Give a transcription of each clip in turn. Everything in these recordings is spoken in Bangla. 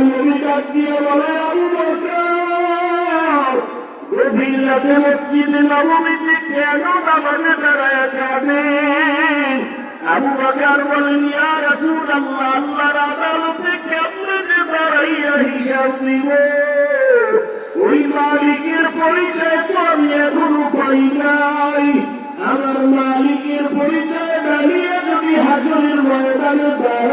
আল্লাহ কেন নামাজে দাঁড়ায় যাবেন আবু বকর বলেন, ইয়া আল্লাহর দাঁড়াইয়া হিসাব দিব ওই মালিকের পরিচয় তো আমি এখনও পাই নাই। আমার মালিকের পরিচয় দাঁড়িয়ে যদি হাসনের ময়দানে দাঁড়াই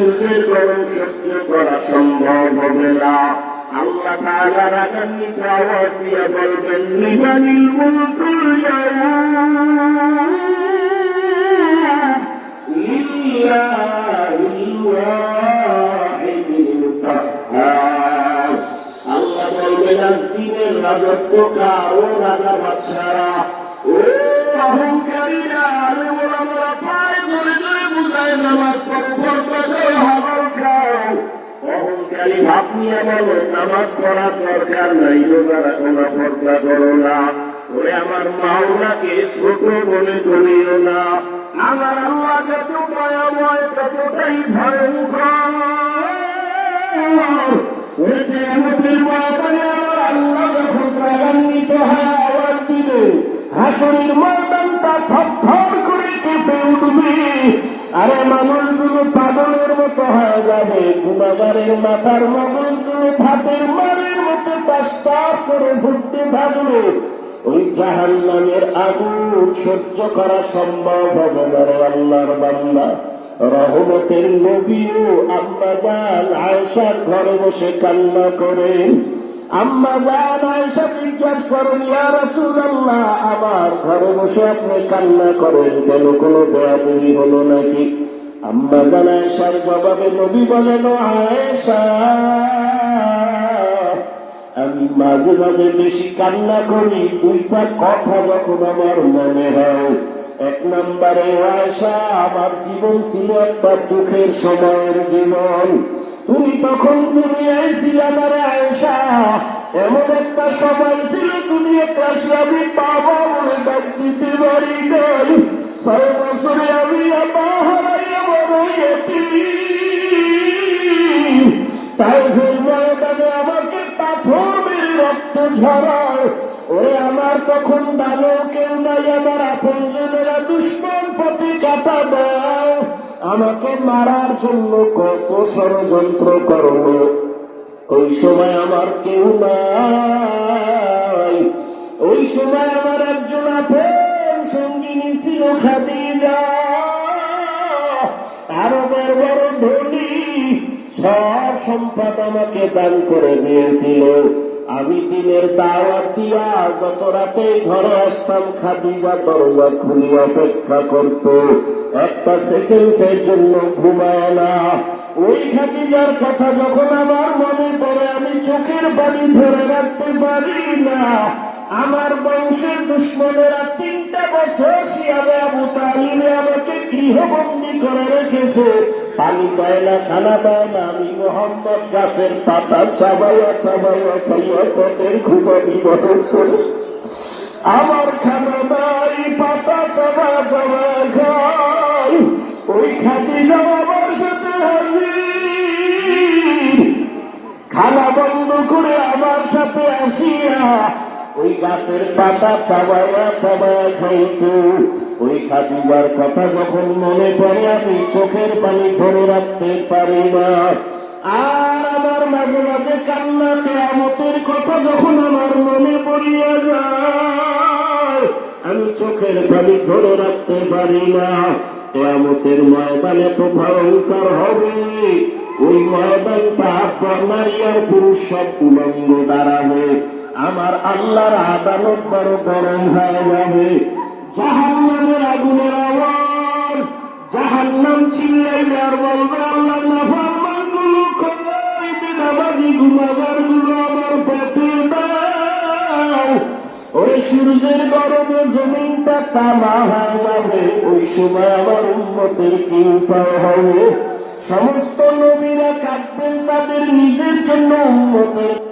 সূর্যের গরম সহ্য করা সম্ভব হবে না। আল্লাহ তাআলা রাগান্বিত আওয়াজ দিয়ে বলবেন লিমানিল মুলকুল আল্লাহ বলবেন আজ দিনের রাজত্ব কারও রাজা বাদশারা ও অহংকারীরা আরে ওরা পায়ে ধরে ধরে বুঝায় নামাজ পড়ো অহংকারী ভাব নিয়ে বলো নামাজ পড়ার দরকার নাই, রোজা রাখো না পর্দা করো না। ওরে আমার মাওলাকে ছোট বলে ধরিও না। আমার আল্লাহ যত মায়াময় ততটাই ভয়ঙ্কর। আমার করে আরে পাগলের যাবে? গুণাগারের মাথার ভাতের মারের মতো পাস্তার করে ঘুরতে ওই জাহান নামের সহ্য করা সম্ভব হবে না আল্লাহর বান্দা। রহমতের নবীও আম্মা জান আয়সার ঘরে বসে কান্না করেন আম্মা জান আয়সা জিজ্ঞাসা করেন আমার ঘরে বসে আপনি কান্না করেন কেন? কোনো বেয়াদবি হলো নাকি? আম্মা জান আয়সার জবাবে নবী বলেন "ও আয়েশা আমি মাঝে মাঝে বেশি কান্না করি, দুইটা কথা যখন আমার মনে হয়। এক নম্বরে আয়সা আমার জীবন ছিল একটা দুঃখের সময়ের জীবন। তুমি তখন দুনিয়ায় ছিলে আমার আয়সা এমন একটা সময় ছিল তুমি একটা স্বামী বাবা বলে ডাক দিতে পারি ছয় বছরে আমি আমার তাই ভুল ময়দানে আমাকে পাথর মেরে রক্ত ঝরায়। ওরে আমার তখন ভালো কেউ নাই, আমার আপনজনেরা দুশ্মন পথে কাটা দেয়। আমাকে মারার জন্য কত ষড়যন্ত্র করল। ওই সময় আমার কেউ নাই। ওই সময় আমার একজন আপন সঙ্গিনী ছিল খাদিজা। আরবের বড় ধনী সব সম্পদ আমাকে দান করে দিয়েছিল। আমি দিনের দাওয়াত দিয়া গত রাতে ঘরে আসতাম, খাদিজা দরজা খুলি অপেক্ষা করত। একটা সেকেন্ডের জন্য ঘুমায় না। ওই খাদিজার কথা যখন আমার মনে পড়ে, আমি চোখের বাড়ি ধরে রাখতে পারি না। আমার বংশের দুশ্মনেরা তিনটা বছর শিয়াবে আবু তালিমে গৃহবন্দী করে রেখেছে। পানি না খানা দেয় না, আমি মোহাম্মদ গাছের পাতা চাবাইয়া চাবাইয়া খাইয়া পথের ঘুমা বিবরণ করে আমার খানা নাই, পাতা চাবা চাবা খাই। ওই খাদি আমার সাথে খানা বন্ধ করে আমার সাথে আসিয়া ওই গাছের পাতা চাবায়া চাবায়া খাইত ওই খাদিবার কথা যখন মনে পড়ে, আমি চোখের পানি ধরে রাখতে পারি না। আর আমার মাঝে মাঝে কান্না কেয়ামতের কথা যখন আমার মনে পড়িয়া যায়, আমি চোখের পানি ধরে রাখতে পারি না। কেয়ামতের ময়দানে তো ভয়ঙ্কর হবে। ওই ময়দানটা নারী আর পুরুষ সব উলঙ্গ দাঁড়াবে আমার আল্লাহর আদালত বড় গরম হয়ে যাবে। জাহান্নামের আগুনের আওয়াজ, জাহান্নাম চিল্লাইবে আর বলবে, আল্লাহ নাফরমানগুলো গুলো আমার পেটে দাও। ওই সূর্যের গরমে জমিনটা তামা হয়ে যাবে। ওই সময় আমার উন্মতের কি উপায় হবে। সমস্ত নবীরা কাঁদবেন, তাদের নিজের জন্য উন্মতের